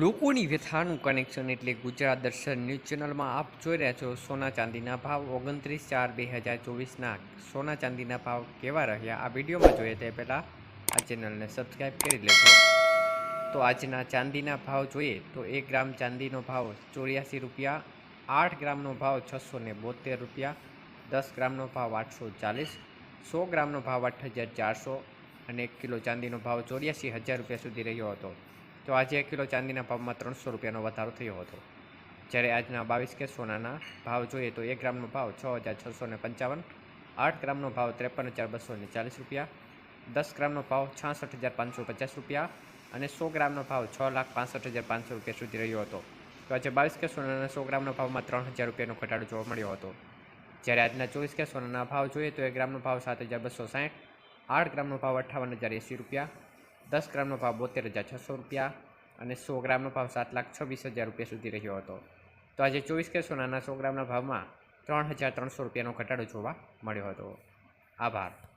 લોકોની વ્યથાનું કનેક્શન એટલે ગુજરાત દર્શન ન્યૂઝ ચેનલમાં આપ જોઈ રહ્યા છો સોના ચાંદીના ભાવ ઓગણત્રીસ ચાર બે હજાર ચોવીસના. સોના ચાંદીના ભાવ કેવા રહ્યા? આ વિડીયોમાં જોઈએ તે પહેલાં આ ચેનલને સબસ્ક્રાઈબ કરી લેજો. તો આજના ચાંદીના ભાવ જોઈએ તો એક ગ્રામ ચાંદીનો ભાવ ચોર્યાસી રૂપિયા, આઠ ગ્રામનો ભાવ છસો ને બોતેર રૂપિયા, દસ ગ્રામનો ભાવ આઠસો ચાલીસ, સો ગ્રામનો ભાવ આઠ હજાર ચારસો અને એક કિલો ચાંદીનો ભાવ ચોર્યાસી હજાર રૂપિયા સુધી રહ્યો હતો. તો આજે એક કિલો ચાંદીના ભાવમાં ત્રણસો રૂપિયાનો વધારો થયો હતો. જ્યારે આજના બાવીસ કે સોનાના ભાવ જોઈએ તો એક ગ્રામનો ભાવ છ હજાર છસો ને પંચાવન, આઠ ગ્રામનો ભાવ ત્રેપન હજાર બસો ને ચાલીસ રૂપિયા, દસ ગ્રામનો ભાવ છાસઠ હજાર પાંચસો પચાસ રૂપિયા અને સો ગ્રામનો ભાવ છ લાખ પાંસઠ હજાર પાંચસો રૂપિયા સુધી રહ્યો હતો. તો આજે બાવીસ કે સોનાના સો ગ્રામના ભાવમાં ત્રણ હજાર રૂપિયાનો ઘટાડો જોવા મળ્યો હતો. જ્યારે આજના ચોવીસ કે સોનાના ભાવ જોઈએ તો એક ગ્રામનો ભાવ સાત હજાર બસો સાઠ, આઠ ગ્રામનો ભાવ અઠ્ઠાવન હજાર એંસી રૂપિયા દસ ગ્રામનો ભાવ બોતેર હજાર છસો રૂપિયા અને સો ગ્રામનો ભાવ સાત લાખ છવ્વીસ હજાર રૂપિયા સુધી રહ્યો હતો. તો આજે ચોવીસ કે સોનાના સો ગ્રામના ભાવમાં ત્રણ હજાર ત્રણસો રૂપિયાનો ઘટાડો જોવા મળ્યો હતો. આભાર.